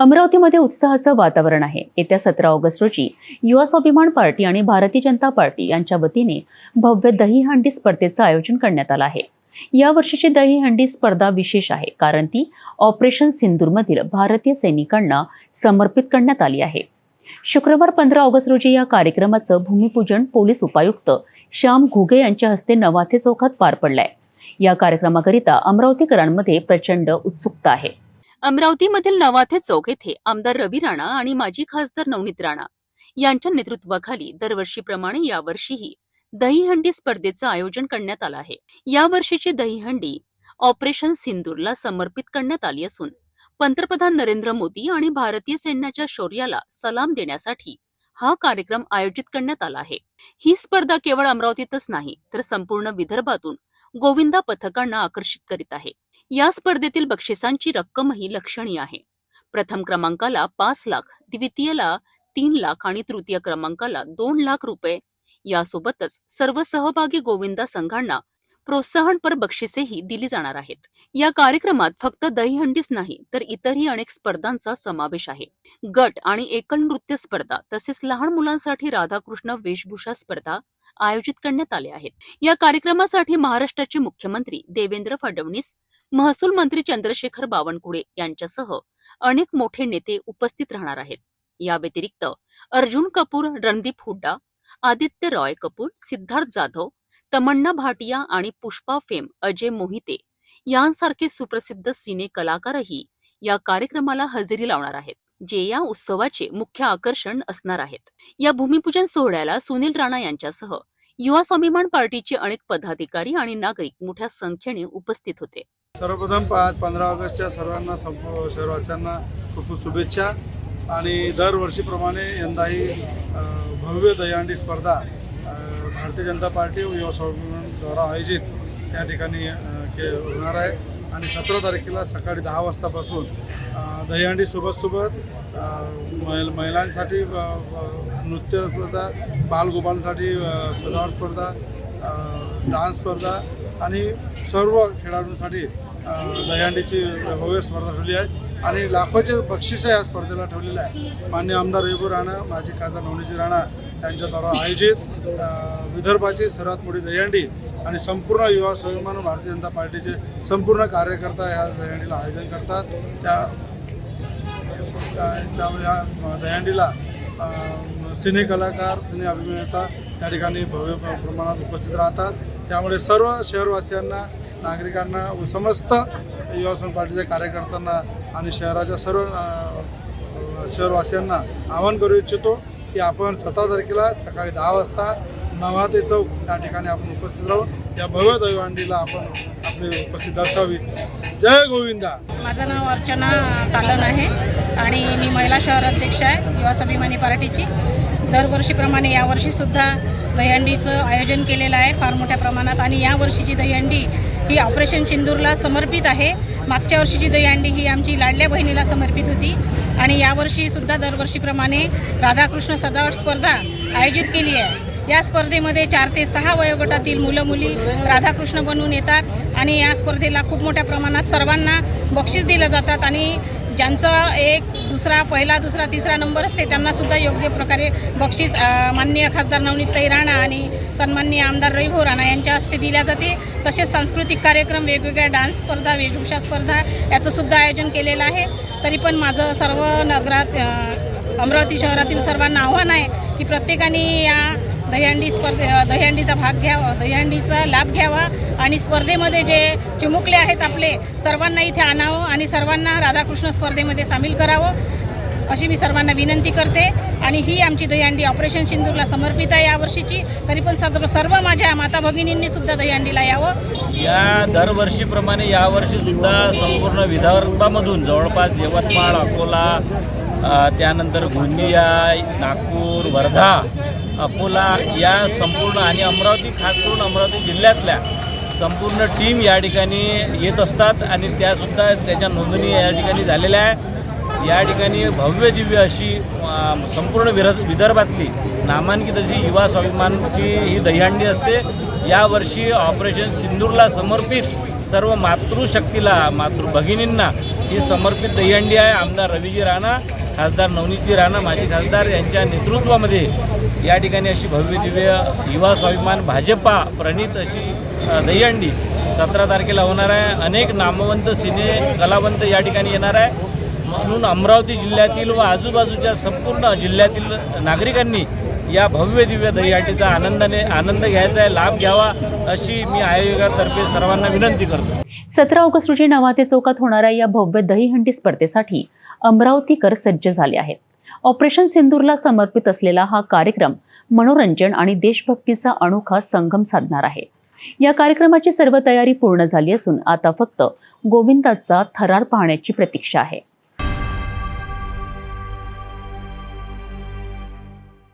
अमरावतीमध्ये उत्साहाचं वातावरण आहे. येत्या सतरा ऑगस्ट रोजी युवा स्वाभिमान पार्टी आणि भारतीय जनता पार्टी यांच्या वतीने भव्य दहीहंडी स्पर्धेचं आयोजन करण्यात आलं आहे. या वर्षीची दहीहंडी स्पर्धा विशेष आहे कारण ती ऑपरेशन सिंदूरमधील भारतीय सैनिकांना समर्पित करण्यात आली आहे. शुक्रवार पंधरा ऑगस्ट रोजी या कार्यक्रमाचं भूमिपूजन पोलीस उपायुक्त श्याम घुगे यांच्या हस्ते नवाथे चौकात पार पडलंय. या कार्यक्रमाकरिता अमरावतीकरांमध्ये प्रचंड उत्सुकता आहे. अमरावतीमधील नवाथे चौक येथे आमदार रवी राणा आणि माजी खासदार नवनीत राणा यांच्या नेतृत्वाखाली दरवर्षीप्रमाणे यावर्षीही दहीहंडी स्पर्धेचं आयोजन करण्यात आलं आहे. यावर्षीची दहीहंडी ऑपरेशन सिंदूरला समर्पित करण्यात आली असून पंतप्रधान नरेंद्र मोदी आणि भारतीय सैन्याच्या शौर्याला सलाम देण्यासाठी हा कार्यक्रम आयोजित करण्यात आला आहे. ही स्पर्धा केवळ अमरावतीतच नाही तर संपूर्ण विदर्भातून गोविंदा पथकांना आकर्षित करीत आहे. या स्पर्धेतील बक्षिसांची रक्कमही लक्षणीय आहे. प्रथम क्रमांकाला पाच लाख द्वितीयला तीन लाख आणि तृतीय क्रमांकाला दोन लाख रुपये. यासोबतच सर्व सहभागी गोविंदा संघांना प्रोत्साहनपर बक्षिसेही दिली जाणार आहेत. या कार्यक्रमात फक्त दहीहंडीच नाही तर इतरही अनेक स्पर्धांचा समावेश आहे. गट आणि एकल नृत्य स्पर्धा तसेच लहान मुलांसाठी राधाकृष्ण वेशभूषा स्पर्धा आयोजित करण्यात आल्या आहेत. या कार्यक्रमासाठी महाराष्ट्राचे मुख्यमंत्री देवेंद्र फडणवीस महसूल मंत्री चंद्रशेखर बावनकुळे यांच्यासह अनेक मोठे नेते उपस्थित राहणार आहेत. या व्यतिरिक्त अर्जुन कपूर रणदीप हुड्डा आदित्य रॉय कपूर सिद्धार्थ जाधव तमन्ना भाटिया आणि पुष्पा फेम अजय मोहिते यांसारखे सुप्रसिद्ध सिने कलाकारही या कार्यक्रमाला हजेरी लावणार आहेत जे या उत्सवाचे मुख्य आकर्षण असणार आहेत. या भूमिपूजन सोहळ्याला सुनील राणा यांच्यासह युवा स्वाभिमान पार्टीचे अनेक पदाधिकारी आणि नागरिक मोठ्या संख्येने उपस्थित होते. सर्वप्रथम पाच पंधरा ऑगस्टच्या सर्वांना संप शहरवासियांना खूप खूप शुभेच्छा. आणि दरवर्षीप्रमाणे यंदाही भव्य दहीहंडी स्पर्धा भारतीय जनता पार्टी व युवा स्वाभिमान द्वारा आयोजित या ठिकाणी के होणार आहे. आणि सतरा तारखेला सकाळी दहा वाजतापासून दहीहंडीसोबतसोबत महिल महिलांसाठी नृत्य स्पर्धा बालगोपांसाठी सजावट स्पर्धा डान्स स्पर्धा आणि सर्व खेळाडूंसाठी दहीहंडीची भव्य स्पर्धा ठेवली आहे. आणि लाखोचे बक्षीस या स्पर्धेला ठेवलेलं आहे. मान्य आमदार रेबू राणा माजी खासदार नवनीजी राणा यांच्याद्वारा आयोजित विदर्भाची सर्वात मोठी दहीहंडी आणि संपूर्ण युवा स्वाभिमान भारतीय जनता पार्टीचे संपूर्ण कार्यकर्ता या दहीहंडीला आयोजन करतात. त्या त्या- या दहीहंडीला सिने कलाकार सिने अभिनेता त्या ठिकाणी भव्य प्र- प्रमाणात उपस्थित राहतात. त्यामुळे सर्व शहरवासियांना नागरिकांना व समस्त युवासन संघ पार्टीच्या कार्यकर्त्यांना आणि शहराच्या सर्व शहरवासियांना आवाहन करू इच्छितो की आपण सतरा तारखेला सकाळी दहा वाजता नवाते चौक या ठिकाणी आपण उपस्थित राहून या भव्य दैवांडीला आपण आपली उपस्थित दर्शावी जय गोविंदा. माझं नाव अर्चना तालन आहे आणि मी महिला शहर अध्यक्ष आहे युवा स्वाभिमानी पार्टीची. दरवर्षीप्रमाणे यावर्षीसुद्धा दहीहंडीचं आयोजन केलेलं आहे फार मोठ्या प्रमाणात. आणि यावर्षीची दहीहंडी ही ऑपरेशन सिंदूरला समर्पित आहे. मागच्या वर्षीची दहीहंडी ही आमची लाडल्या बहिणीला समर्पित होती. आणि यावर्षीसुद्धा दरवर्षीप्रमाणे राधाकृष्ण सजावट स्पर्धा आयोजित केली आहे. या स्पर्धेमध्ये चार ते सहा वयोगटातील मुलं मुली राधाकृष्ण बनवून येतात. आणि या स्पर्धेला खूप मोठ्या प्रमाणात सर्वांना बक्षीस दिलं जातात. आणि ज्यांचं एक दुसरा पहिला दुसरा तिसरा नंबर असते त्यांनासुद्धा योग्य प्रकारे बक्षीस माननीय खासदार नवनीतताई राणा आणि सन्माननीय आमदार रविभाऊ राणा यांच्या हस्ते दिल्या जाते. तसेच सांस्कृतिक कार्यक्रम वेगवेगळ्या डान्स स्पर्धा वेशभूषा स्पर्धा याचंसुद्धा आयोजन केलेलं आहे. तरी पण माझं सर्व नगरात अमरावती शहरातील सर्वांना आव्हान आहे की प्रत्येकाने या दहीहंडी स्पर्धे दहीहंडीचा भाग घ्यावा दहीहंडीचा लाभ घ्यावा आणि स्पर्धेमध्ये जे चिमुकले आहेत आपले सर्वांना इथे आणावं आणि सर्वांना राधाकृष्ण स्पर्धेमध्ये सामील करावं अशी मी सर्वांना विनंती करते. आणि ही आमची दहीहंडी ऑपरेशन सिंदूरला समर्पित आहे यावर्षीची. तरी पण सर्व सर्व माझ्या माता भगिनींनी सुद्धा दहीहंडीला यावं. या दरवर्षीप्रमाणे यावर्षीसुद्धा संपूर्ण विदर्भामधून जवळपास यवतमाळ अकोला त्यानंतर गोंदिया नागपूर वर्धा अकोला या संपूर्ण आणि अमरावती खास करून अमरावती जिल्ह्यातल्या संपूर्ण टीम या ठिकाणी येत असतात आणि त्यासुद्धा त्याच्या नोंदणी या ठिकाणी झालेल्या आहे. या ठिकाणी भव्य दिव्य अशी संपूर्ण विर विदर्भातली नामांकित अशी युवा स्वाभिमानची ही दहीहंडी असते. यावर्षी ऑपरेशन सिंदूरला समर्पित सर्व मातृशक्तीला मातृ भगिनींना ही समर्पित दहीहंडी आहे. आमदार रवीजी राणा खासदार नवनीतजी राणा माजी खासदार यांच्या नेतृत्वामध्ये या ठिकाणी अशी भव्य दिव्य युवा स्वाभिमान भाजपा प्रणित अशी दहीहंडी सतरा तारखेला होणार आहे. अनेक नामवंत सिने कलावंत या ठिकाणी येणार आहे. म्हणून अमरावती जिल्ह्यातील व आजूबाजूच्या संपूर्ण जिल्ह्यातील नागरिकांनी या भव्य दिव्य दहीहंडीचा आनंदाने आनंद घ्यायचा आहे लाभ घ्यावा अशी मी आयोगातर्फे सर्वांना विनंती करतो. सतरा ऑगस्ट रोजी नवाते चौकात होणाऱ्या या भव्य दहीहंडी स्पर्धेसाठी अमरावतीकर सज्ज झाले आहेत. ऑपरेशन सिंदूरला समर्पित असलेला हा कार्यक्रम मनोरंजन आणि देशभक्तीचा अनोखा संगम साधणार आहे. या कार्यक्रमाची सर्व तयारी पूर्ण झाली असून आता फक्त गोविंदाचा थरार पाहण्याची प्रतीक्षा आहे.